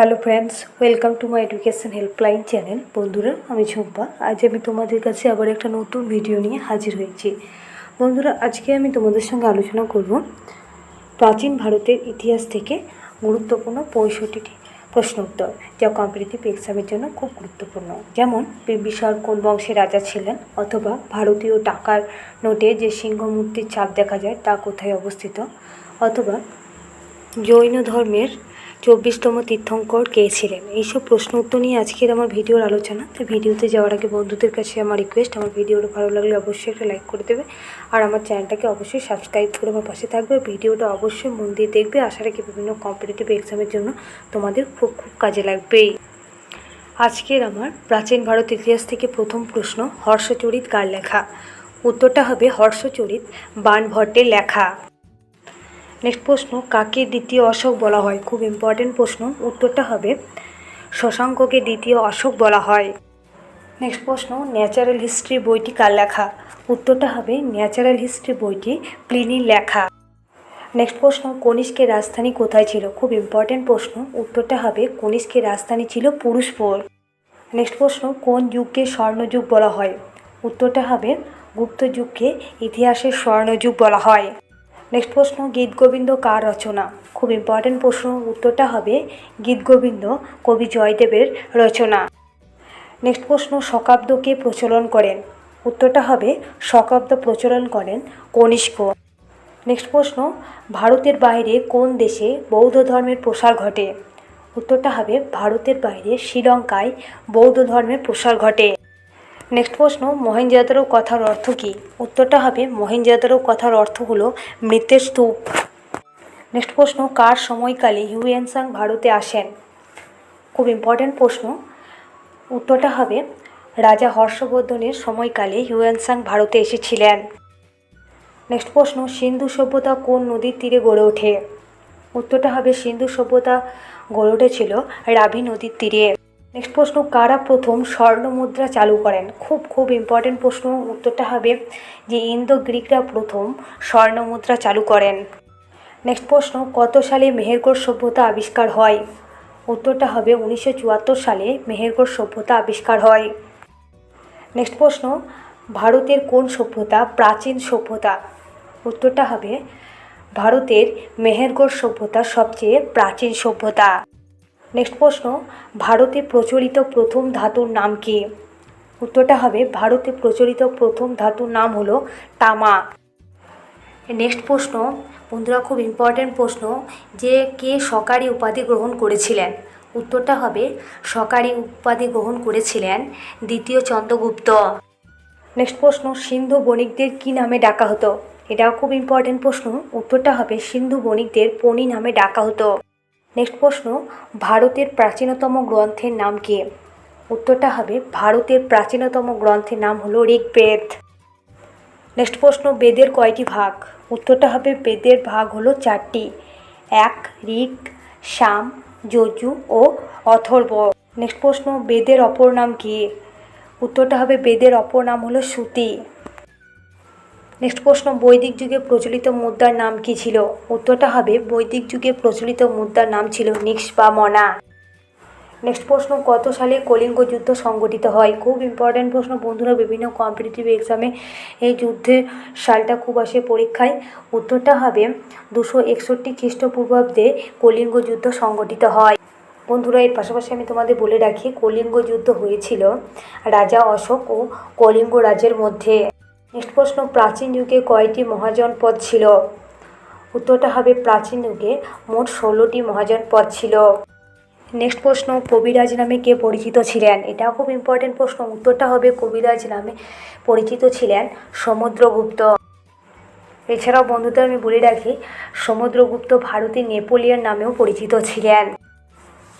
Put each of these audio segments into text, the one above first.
Hello friends welcome to my education helpline channel বন্ধুরা, আমি ঝুম্পা। আজ আমি তোমাদের কাছে আবার একটা নতুন ভিডিও নিয়ে হাজির হয়েছি। বন্ধুরা, আজকে আমি তোমাদের সঙ্গে আলোচনা করব প্রাচীন ভারতের ইতিহাস থেকে গুরুত্বপূর্ণ পঁয়ষট্টিটি প্রশ্ন উত্তর, যা কম্পিটিটিভ এক্সামের জন্য খুব গুরুত্বপূর্ণ। যেমন বিম্বিসার কোন বংশের রাজা ছিলেন অথবা ভারতীয় টাকার নোটে যে সিংহ মূর্তির ছাপ দেখা যায় তা কোথায় অবস্থিত? অথবা জৈন ধর্মের চব্বিশতম তীর্থঙ্কর কে ছিলেন? এইসব প্রশ্ন উত্তর নিয়ে আজকের আমার ভিডিওর আলোচনা। তো ভিডিওতে যাওয়ার আগে বন্ধুদের কাছে আমার রিকোয়েস্ট আমার ভিডিওটা ভালো লাগলে অবশ্যই একটা লাইক করে দেবে। আর আমার চ্যানেলটাকে অবশ্যই সাবস্ক্রাইব করে আমার পাশে থাকবে। ভিডিওটা অবশ্যই মন দিয়ে দেখবে। আশা রাখি বিভিন্ন কম্পিটিটিভ এক্সামের জন্য তোমাদের খুব খুব কাজে লাগবেই আজকের আমার প্রাচীন ভারত ইতিহাস থেকে প্রথম প্রশ্ন, হর্ষচরিত কার লেখা? উত্তরটা হবে হর্ষচরিত বাণভট্টের লেখা। নেক্সট প্রশ্ন, কাকে দ্বিতীয় অশোক বলা হয়? খুব ইম্পর্টেন্ট প্রশ্ন। উত্তরটা হবে, শশাঙ্ককে দ্বিতীয় অশোক বলা হয়। নেক্সট প্রশ্ন ন্যাচারাল হিস্ট্রি বইটি কার লেখা? উত্তরটা হবে ন্যাচারাল হিস্ট্রি বইটি প্লিনির লেখা। নেক্সট প্রশ্ন, কনিষ্কের রাজধানী কোথায় ছিল? খুব ইম্পর্টেন্ট প্রশ্ন। উত্তরটা হবে, কনিষ্কের রাজধানী ছিল পুরুষপুর। নেক্সট প্রশ্ন, কোন যুগকে স্বর্ণযুগ বলা হয়? উত্তরটা হবে গুপ্ত যুগকে ইতিহাসের স্বর্ণযুগ বলা হয়। নেক্সট প্রশ্ন, গীত গোবিন্দ কার রচনা? খুব ইম্পর্টেন্ট প্রশ্ন, উত্তরটা হবে গীত গোবিন্দ কবি জয়দেবের রচনা। নেক্সট প্রশ্ন শকাব্দকে প্রচলন করেন? উত্তরটা হবে শকাব্দ প্রচলন করেন কনিষ্ক। নেক্সট প্রশ্ন, ভারতের বাইরে কোন দেশে বৌদ্ধ ধর্মের প্রসার ঘটে? উত্তরটা হবে ভারতের বাইরে শ্রীলঙ্কায় বৌদ্ধ ধর্মের প্রসার ঘটে। নেক্সট প্রশ্ন মহেঞ্জোদারো কথার অর্থ কী? উত্তরটা হবে মহেঞ্জোদারো কথার অর্থ হলো মৃতের স্তূপ। নেক্সট প্রশ্ন, কার সময়কালে হিউয়েনসাং ভারতে আসেন? খুব ইম্পর্ট্যান্ট প্রশ্ন। উত্তরটা হবে, রাজা হর্ষবর্ধনের সময়কালে হিউয়েনসাং ভারতে এসেছিলেন। নেক্সট প্রশ্ন, সিন্ধু সভ্যতা কোন নদীর তীরে গড়ে ওঠে? উত্তরটা হবে, সিন্ধু সভ্যতা গড়ে উঠেছিল রাভি নদীর তীরে। নেক্সট প্রশ্ন, কারা প্রথম স্বর্ণ মুদ্রা চালু করেন? খুব খুব ইম্পর্টেন্ট প্রশ্ন, উত্তরটা হবে যে ইন্দো গ্রিকরা প্রথম স্বর্ণ মুদ্রা চালু করেন। নেক্সট প্রশ্ন, কত সালে মেহেরগড় সভ্যতা আবিষ্কার হয়? উত্তরটা হবে উনিশশো চুয়াত্তর সালে মেহেরগড় সভ্যতা আবিষ্কার হয়। নেক্সট প্রশ্ন, ভারতের কোন সভ্যতা প্রাচীন সভ্যতা? উত্তরটা হবে ভারতের মেহেরগড় সভ্যতা সবচেয়ে প্রাচীন সভ্যতা। নেক্সট প্রশ্ন, ভারতে প্রচলিত প্রথম ধাতুর নাম কি? উত্তরটা হবে, ভারতে প্রচলিত প্রথম ধাতুর নাম হলো তামা। নেক্সট প্রশ্ন, বন্ধুরা খুব ইম্পর্ট্যান্ট প্রশ্ন, যে কে সকারি উপাধি গ্রহণ করেছিলেন? উত্তরটা হবে সকারি উপাধি গ্রহণ করেছিলেন দ্বিতীয় চন্দ্রগুপ্ত। নেক্সট প্রশ্ন, সিন্ধু বণিকদের কী নামে ডাকা হতো? এটাও খুব ইম্পর্ট্যান্ট প্রশ্ন, উত্তরটা হবে, সিন্ধু বণিকদের পণি নামে ডাকা হতো। নেক্সট প্রশ্ন, ভারতের প্রাচীনতম গ্রন্থের নাম কি? উত্তরটা হবে, ভারতের প্রাচীনতম গ্রন্থের নাম হলো ঋগ্বেদ। নেক্সট প্রশ্ন, বেদের কয়টি ভাগ? উত্তরটা হবে, বেদের ভাগ হলো চারটি। এক ঋক সাম যজু ও অথর্ব। নেক্সট প্রশ্ন, বেদের অপর নাম কি? উত্তরটা হবে, বেদের অপর নাম হলো শ্রুতি নেক্সট প্রশ্ন, বৈদিক যুগে প্রচলিত মুদ্রার নাম কি ছিল? উত্তরটা হবে, বৈদিক যুগে প্রচলিত মুদ্রার নাম ছিল নিক্স বা মনা নেক্সট প্রশ্ন, কত সালে কলিঙ্গ যুদ্ধ সংগঠিত হয়? খুব ইম্পর্ট্যান্ট প্রশ্ন, বন্ধুরা, বিভিন্ন কম্পিটিটিভ এক্সামে এই যুদ্ধের সালটা খুব আসে পরীক্ষায়। উত্তরটা হবে, দুশো একষট্টি খ্রিস্টপূর্বাব্দে কলিঙ্গ যুদ্ধ সংগঠিত হয়। বন্ধুরা, এর পাশাপাশি আমি তোমাদের বলে রাখি, কলিঙ্গ যুদ্ধ হয়েছিল রাজা অশোক ও কলিঙ্গ রাজের মধ্যে। প্রশ্ন প্রাচীন যুগে কয়টি মহাজন পদ ছিল? উত্তরটা হবে প্রাচীন যুগে মোট ষোলোটি মহাজন পদ ছিল। নেক্সট প্রশ্ন, কবিরাজ নামে কে পরিচিত ছিলেন? এটাও খুব ইম্পর্টেন্ট প্রশ্ন। উত্তরটা হবে কবিরাজ নামে পরিচিত ছিলেন সমুদ্রগুপ্ত। এছাড়াও বন্ধুদের আমি বলে রাখি, সমুদ্রগুপ্ত ভারতের নেপোলিয়ান নামেও পরিচিত ছিলেন।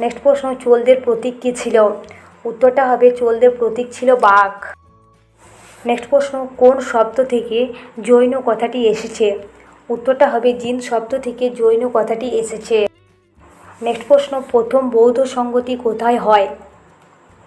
নেক্সট প্রশ্ন, চোলদের প্রতীক কী ছিল? উত্তরটা হবে চোলদের প্রতীক ছিল বাঘ। নেক্সট প্রশ্ন, কোন শব্দ থেকে জৈন কথাটি এসেছে? উত্তরটা হবে জিন শব্দ থেকে জৈন কথাটি এসেছে। নেক্সট প্রশ্ন, প্রথম বৌদ্ধ সঙ্গতি কোথায় হয়?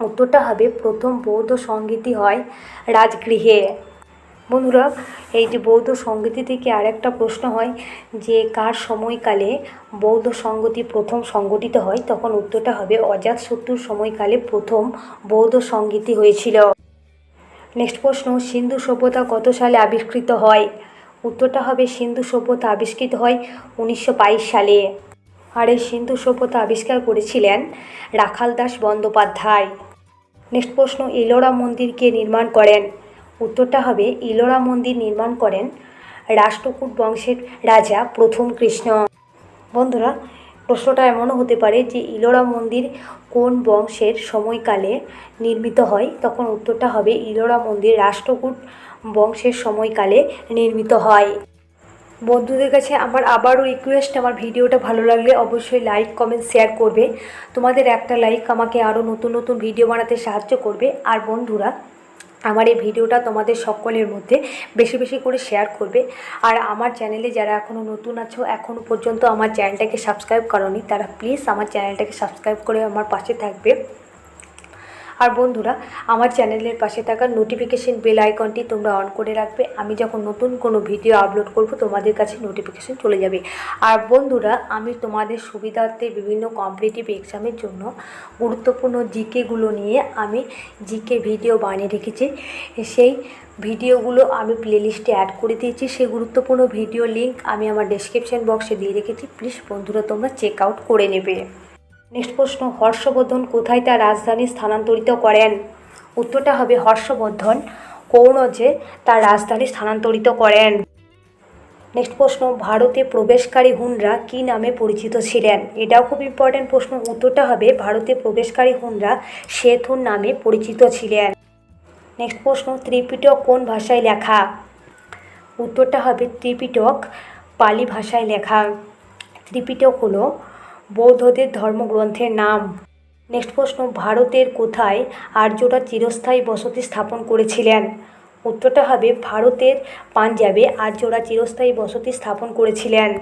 উত্তরটা হবে, প্রথম বৌদ্ধ সঙ্গীতি হয় রাজগৃহে। বন্ধুরা, এই যে বৌদ্ধ সংগতি থেকে আরেকটা প্রশ্ন হয় যে, কার সময়কালে বৌদ্ধ সংগতি প্রথম সংগঠিত হয়? তখন উত্তরটা হবে অজাতশত্রুর সময়কালে প্রথম বৌদ্ধ সংগীতি হয়েছিল। নেক্সট প্রশ্ন, সিন্ধু সভ্যতা কত সালে আবিষ্কৃত হয়? উত্তরটা হবে সিন্ধু সভ্যতা আবিষ্কৃত হয় উনিশশো বাইশ সালে। আর এই সিন্ধু সভ্যতা আবিষ্কার করেছিলেন রাখাল দাস বন্দ্যোপাধ্যায়। নেক্সট প্রশ্ন, ইলোরা মন্দির কে নির্মাণ করেন? উত্তরটা হবে ইলোরা মন্দির নির্মাণ করেন রাষ্ট্রকূট বংশের রাজা প্রথম কৃষ্ণ। বন্ধুরা প্রশ্নটা এমনও হতে পারে যে ইলোরা মন্দির কোন বংশের সময়কালে নির্মিত হয়? তখন উত্তরটা হবে ইলোরা মন্দির রাষ্ট্রকূট বংশের সময়কালে নির্মিত হয়। বন্ধুদের কাছে আমার আবারও রিকোয়েস্ট আমার ভিডিওটা ভালো লাগলে অবশ্যই লাইক কমেন্ট শেয়ার করবে। তোমাদের একটা লাইক আমাকে আরও নতুন নতুন ভিডিও বানাতে সাহায্য করবে। আর বন্ধুরা আমার এই ভিডিওটা তোমাদের সকলের মধ্যে বেশি বেশি করে শেয়ার করবে। আর আমার চ্যানেলে যারা এখনও নতুন আছো এখনও পর্যন্ত আমার চ্যানেলটাকে সাবস্ক্রাইব করনি, তারা প্লিজ আমার চ্যানেলটাকে সাবস্ক্রাইব করে আমার পাশে থাকবে। আর বন্ধুরা, আমার চ্যানেলের পাশে থাকা নোটিফিকেশন বেল আইকনটি তোমরা অন করে রাখবে। আমি যখন নতুন কোনো ভিডিও আপলোড করব, তোমাদের কাছে নোটিফিকেশন চলে যাবে। আর বন্ধুরা, আমি তোমাদের সুবিধার্থে বিভিন্ন কম্পিটিটিভ এক্সামের জন্য গুরুত্বপূর্ণ জিকেগুলো নিয়ে আমি জিকে ভিডিও বানিয়ে রেখেছি। সেই ভিডিওগুলো আমি প্লেলিস্টে অ্যাড করে দিয়েছি। সেই গুরুত্বপূর্ণ ভিডিও লিংক আমি আমার ডেসক্রিপশন বক্সে দিয়ে রেখেছি। প্লিজ বন্ধুরা, তোমরা চেক আউট করে নেবে। নেক্সট প্রশ্ন, হর্ষবর্ধন কোথায় তার রাজধানী স্থানান্তরিত করেন? উত্তরটা হবে হর্ষবর্ধন কৌরজে তার রাজধানী স্থানান্তরিত করেন। নেক্সট প্রশ্ন, ভারতে প্রবেশকারী হুনরা কী নামে পরিচিত ছিলেন? এটাও খুব ইম্পর্ট্যান্ট প্রশ্ন, উত্তরটা হবে ভারতে প্রবেশকারী হুনরা শেথুন নামে পরিচিত ছিলেন। নেক্সট প্রশ্ন, ত্রিপিটক কোন ভাষায় লেখা? উত্তরটা হবে ত্রিপিটক পালি ভাষায় লেখা। ত্রিপিটক হলো বৌদ্ধদের ধর্মগ্রন্থের নাম। নেক্সট প্রশ্ন, ভারতের কোথায় আর্যরা চিরস্থায়ী বসতি স্থাপন করেছিলেন? উত্তরটা হবে ভারতের পাঞ্জাবে আর্যরা চিরস্থায়ী বসতি স্থাপন করেছিলেন।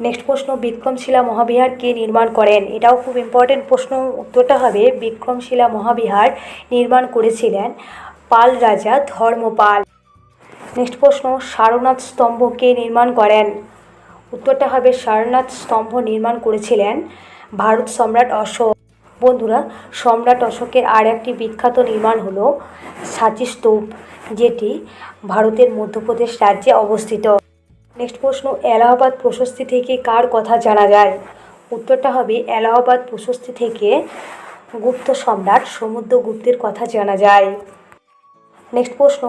নেক্সট প্রশ্ন, বিক্রমশিলা মহাবিহার কে নির্মাণ করেন? এটাও খুব ইম্পর্টেন্ট প্রশ্ন। উত্তরটা হবে বিক্রমশিলা মহাবিহার নির্মাণ করেছিলেন পাল রাজা ধর্মপাল। নেক্সট প্রশ্ন, সারনাথ স্তম্ভ কে নির্মাণ করেন? উত্তরটা হবে সারনাথ স্তম্ভ নির্মাণ করেছিলেন ভারত সম্রাট অশোক। বন্ধুরা, সম্রাট অশোকের আর একটি বিখ্যাত নির্মাণ হলো সাঁচি স্তূপ, যেটি ভারতের মধ্যপ্রদেশ রাজ্যে অবস্থিত। নেক্সট প্রশ্ন, এলাহাবাদ প্রশস্তি থেকে কার কথা জানা যায়? উত্তরটা হবে, এলাহাবাদ প্রশস্তি থেকে গুপ্ত সম্রাট সমুদ্রগুপ্তের কথা জানা যায়। নেক্সট প্রশ্ন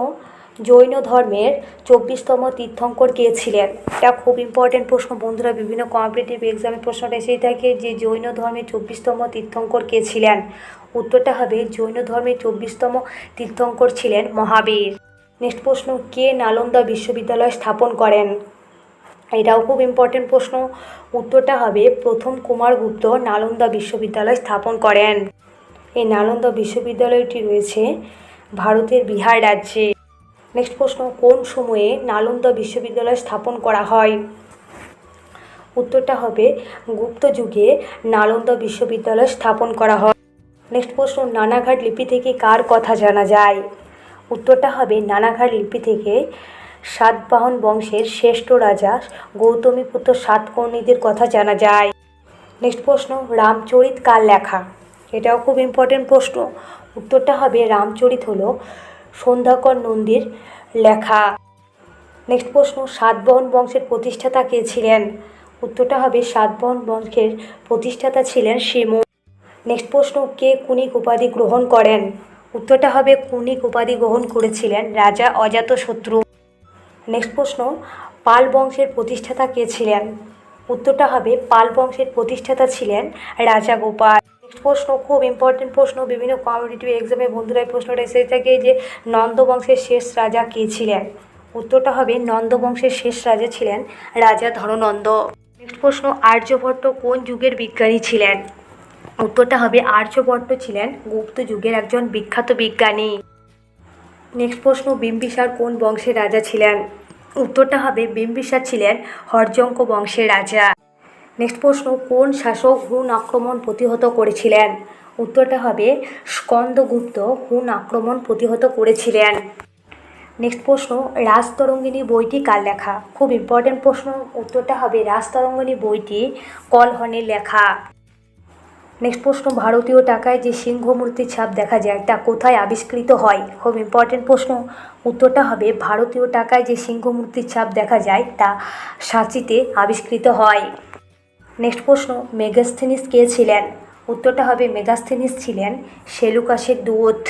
জৈন ধর্মের চব্বিশতম তীর্থঙ্কর কে ছিলেন? এটা খুব ইম্পর্টেন্ট প্রশ্ন, বন্ধুরা। বিভিন্ন কম্পিটিটিভ এক্সামের প্রশ্নটা এসেই থাকে যে জৈন ধর্মের চব্বিশতম তীর্থঙ্কর কে ছিলেন? উত্তরটা হবে জৈন ধর্মের চব্বিশতম তীর্থঙ্কর ছিলেন মহাবীর। নেক্সট প্রশ্ন, কে নালন্দা বিশ্ববিদ্যালয় স্থাপন করেন? এটাও খুব ইম্পর্টেন্ট প্রশ্ন। উত্তরটা হবে প্রথম কুমারগুপ্ত নালন্দা বিশ্ববিদ্যালয় স্থাপন করেন। এই নালন্দা বিশ্ববিদ্যালয়টি রয়েছে ভারতের বিহার রাজ্যে। নেক্সট প্রশ্ন, কোন সময়ে নালন্দা বিশ্ববিদ্যালয় স্থাপন করা হয়? উত্তরটা হবে, গুপ্ত যুগে নালন্দা বিশ্ববিদ্যালয় স্থাপন করা হয়। নেক্সট প্রশ্ন, নানাঘাট লিপি থেকে কার কথা জানা যায়? উত্তরটা হবে, নানাঘাট লিপি থেকে সাতবাহন বংশের শ্রেষ্ঠ রাজা গৌতমীপুত্র সাতকর্ণীদের কথা জানা যায়। নেক্সট প্রশ্ন, রামচরিত কার লেখা? এটাও খুব ইম্পর্টেন্ট প্রশ্ন। উত্তরটা হবে, রামচরিত হলো সন্ধ্যাকর নন্দীর লেখা। নেক্সট প্রশ্ন, সাতবাহন বংশের প্রতিষ্ঠাতা কে ছিলেন? উত্তরটা হবে সাতবাহন বংশের প্রতিষ্ঠাতা ছিলেন শিমু। নেক্সট প্রশ্ন, কে কুনিক উপাধি গ্রহণ করেন? উত্তরটা হবে কুনিক উপাধি গ্রহণ করেছিলেন রাজা অজাতশত্রু। নেক্সট প্রশ্ন, পাল বংশের প্রতিষ্ঠাতা কে ছিলেন? উত্তরটা হবে পাল বংশের প্রতিষ্ঠাতা ছিলেন রাজা গোপাল। প্রশ্ন, খুব ইম্পর্টেন্ট প্রশ্ন, বিভিন্ন কম্পিটিটিভ এক্সামে বন্ধুরা এই প্রশ্নটা এসে থাকে যে নন্দ বংশের শেষ রাজা কে ছিলেন? উত্তরটা হবে নন্দ বংশের শেষ রাজা ছিলেন রাজা ধননন্দ নেক্সট প্রশ্ন, আর্যভট্ট কোন যুগের বিজ্ঞানী ছিলেন? উত্তরটা হবে আর্যভট্ট ছিলেন গুপ্ত যুগের একজন বিখ্যাত বিজ্ঞানী। নেক্সট প্রশ্ন, বিম্বিসার কোন বংশের রাজা ছিলেন? উত্তরটা হবে বিম্বিসার ছিলেন হরজঙ্ক বংশের রাজা। নেক্সট প্রশ্ন, কোন শাসক হুন আক্রমণ প্রতিহত করেছিলেন? উত্তরটা হবে স্কন্দগুপ্ত হুন আক্রমণ প্রতিহত করেছিলেন। নেক্সট প্রশ্ন, রাজতরঙ্গিনী বইটি কার লেখা? খুব ইম্পর্টেন্ট প্রশ্ন, উত্তরটা হবে রাজতরঙ্গিনী বইটি কলহনের লেখা। নেক্সট প্রশ্ন, ভারতীয় টাকায় যে সিংহ মূর্তির ছাপ দেখা যায়, তা কোথায় আবিষ্কৃত হয়? খুব ইম্পর্টেন্ট প্রশ্ন, উত্তরটা হবে ভারতীয় টাকায় যে সিংহ মূর্তির ছাপ দেখা যায়, তা সাঁচিতে আবিষ্কৃত হয়। নেক্সট প্রশ্ন, মেগাস্থেনিস কে ছিলেন? উত্তরটা হবে মেগাস্থেনিস ছিলেন সেলুকাসের দূত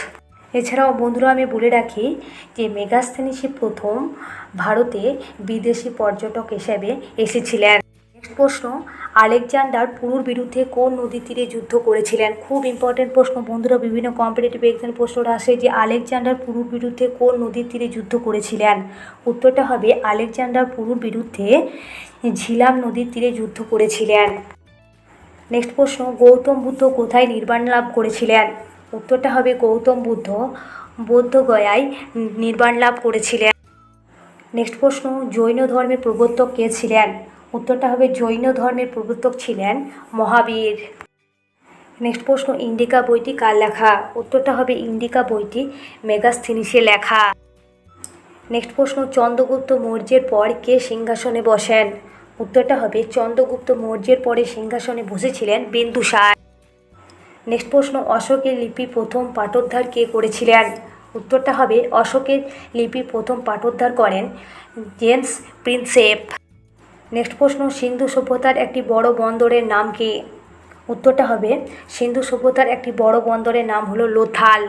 এছাড়াও বন্ধুরা, আমি বলে রাখি যে মেগাস্থেনিসই প্রথম ভারতে বিদেশি পর্যটক হিসেবে এসেছিলেন। প্রশ্ন, আলেকজান্ডার পুরুর বিরুদ্ধে কোন নদীর তীরে যুদ্ধ করেছিলেন? খুব ইম্পর্টেন্ট প্রশ্ন, বন্ধুরা, বিভিন্ন কম্পিটিটিভ এক্সাম প্রশ্নটা আসে যে আলেকজান্ডার পুরুর বিরুদ্ধে কোন নদীর তীরে যুদ্ধ করেছিলেন? উত্তরটা হবে আলেকজান্ডার পুরুর বিরুদ্ধে ঝিলাম নদীর তীরে যুদ্ধ করেছিলেন। নেক্সট প্রশ্ন, গৌতম বুদ্ধ কোথায় নির্বাণ লাভ করেছিলেন? উত্তরটা হবে গৌতম বুদ্ধ বৌদ্ধগয়ায় নির্বাণ লাভ করেছিলেন। নেক্সট প্রশ্ন, জৈন ধর্মের প্রবর্তক কে ছিলেন? উত্তরটা হবে জৈন ধর্মের প্রবর্তক ছিলেন মহাবীর। নেক্সট প্রশ্ন, ইন্ডিকা বইটি কার লেখা? উত্তরটা হবে ইন্ডিকা বইটি মেগাস্থিনিসে লেখা। নেক্সট প্রশ্ন, চন্দ্রগুপ্ত মৌর্যের পর কে সিংহাসনে বসেন? উত্তরটা হবে চন্দ্রগুপ্ত মৌর্যের পরে সিংহাসনে বসেছিলেন বিন্দুসার নেক্সট প্রশ্ন, অশোকের লিপি প্রথম পাঠোদ্ধার কে করেছিলেন? উত্তরটা হবে অশোকের লিপি প্রথম পাঠোদ্ধার করেন জেমস প্রিন্সেপ। নেক্সট প্রশ্ন, সিন্ধু সভ্যতার একটি বড় বন্দরের নাম কি? উত্তরটা হবে, সিন্ধু সভ্যতার একটি বড় বন্দরের নাম হলো লোথাল।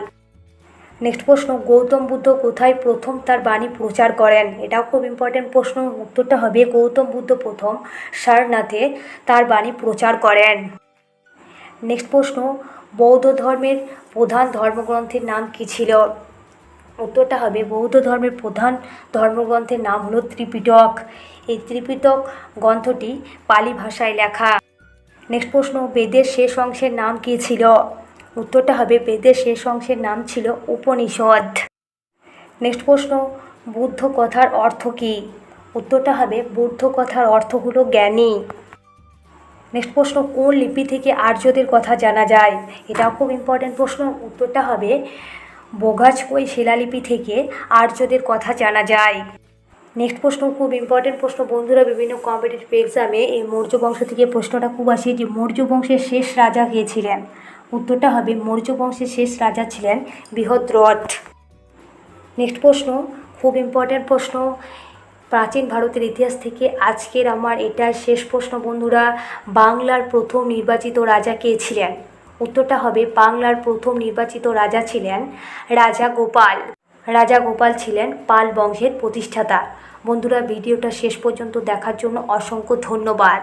নেক্সট প্রশ্ন, গৌতম বুদ্ধ কোথায় প্রথম তার বাণী প্রচার করেন? এটাও খুব ইম্পর্টেন্ট প্রশ্ন, উত্তরটা হবে, গৌতম বুদ্ধ প্রথম সারনাথে তার বাণী প্রচার করেন। নেক্সট প্রশ্ন, বৌদ্ধ ধর্মের প্রধান ধর্মগ্রন্থের নাম কী ছিল? উত্তরটা হবে, বৌদ্ধ ধর্মের প্রধান ধর্মগ্রন্থের নাম হলো ত্রিপিটক। এই ত্রিপিটক গ্রন্থটি পালি ভাষায় লেখা। নেক্সট প্রশ্ন, বেদের শেষ অংশের নাম কী ছিল? উত্তরটা হবে, বেদের শেষ অংশের নাম ছিল উপনিষদ। নেক্সট প্রশ্ন বুদ্ধ কথার অর্থ কী? উত্তরটা হবে বুদ্ধ কথার অর্থ হলো জ্ঞানী। নেক্সট প্রশ্ন, কোন লিপি থেকে আর্যদের কথা জানা যায়? এটাও খুব ইম্পর্টেন্ট প্রশ্ন। উত্তরটা হবে বোগাজকই শিলালিপি থেকে আর্যদের কথা জানা যায়। নেক্সট প্রশ্ন, খুব ইম্পর্টেন্ট প্রশ্ন। বন্ধুরা, বিভিন্ন কম্পিটিটিভ এক্সামে এই মৌর্য বংশ থেকে প্রশ্নটা খুব আসে যে, মৌর্য বংশের শেষ রাজা কে ছিলেন? উত্তরটা হবে, মৌর্য বংশের শেষ রাজা ছিলেন বৃহদ্রথ। নেক্সট প্রশ্ন, খুব ইম্পর্ট্যান্ট প্রশ্ন। প্রাচীন ভারতের ইতিহাস থেকে আজকের আমার এটা শেষ প্রশ্ন, বন্ধুরা। বাংলার প্রথম নির্বাচিত রাজা কে ছিলেন? উত্তরটা হবে, বাংলার প্রথম নির্বাচিত রাজা ছিলেন রাজা গোপাল। রাজা গোপাল ছিলেন পাল বংশের প্রতিষ্ঠাতা। বন্ধুরা ভিডিওটা শেষ পর্যন্ত দেখার জন্য অসংখ্য ধন্যবাদ।